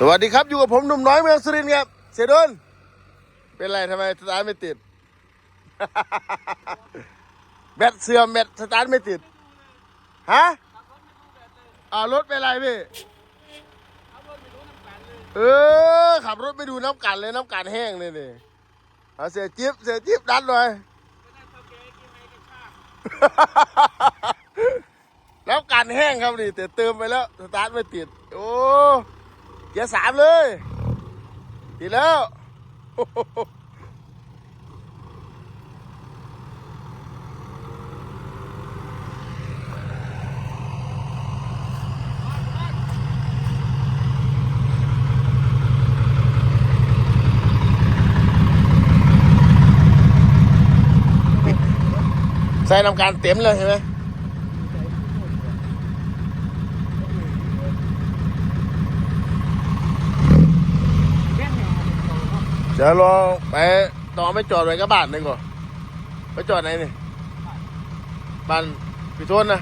สวัสดีครับ อยู่กับผมหนุ่มน้อยเมืองสุรินทร์ครับ เสยโดนเป็นไรทำไมสตาร์ทไม่ติด แบตเสื่อมแบตสตาร์ทไม่ติด ฮะอ่ารถเป็นไรพี่เออ ขับรถไปดูน้ำกันเลยน้ำกันแห้งเลยนี่เอาเสียจิ๊บเสียจิ๊บดันหน่อยน้ำกันแห้งครับนี่แต่เติมไปแล้วสตาร์ทไม่ติด โอ้ เกียร์สามเลยติดแล้วใส่น้ำการเต็มเลยใช่ไหม เดี๋ยวลองไปต่อไม่จอดไว้กับานหนึ่งก่อนไปจอดไหนนี่บ้านพี่โทนนะ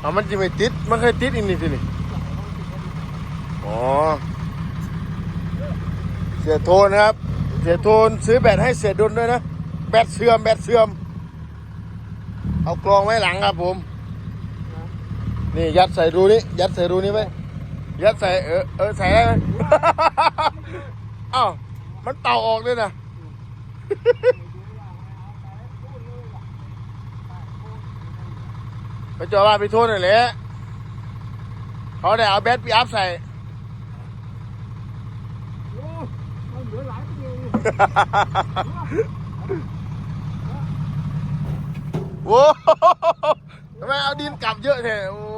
เอามันจะไม่ติด มันเคยติดอีกนี่สินี่อ๋อ เสียโทนะครับ เสียโทนซื้อแบตให้เสียดุลด้วยนะ แบตเสื่อม แบตเสื่อม เอากรองไว้หลังครับผม นี่ยัดใส่รูนี้ ยัดใส่รูนี้ไว้ยัดใส่เออ เออ ใส่ได้ไหม อ้าวมันเต่าออกด้วยนะ ไปจอดบ้านไปโทษหน่อยแหละเขาได้เอาแบตปีอัพใส่ว้าวทำไมเอาดินกลับเยอะแท้โอ้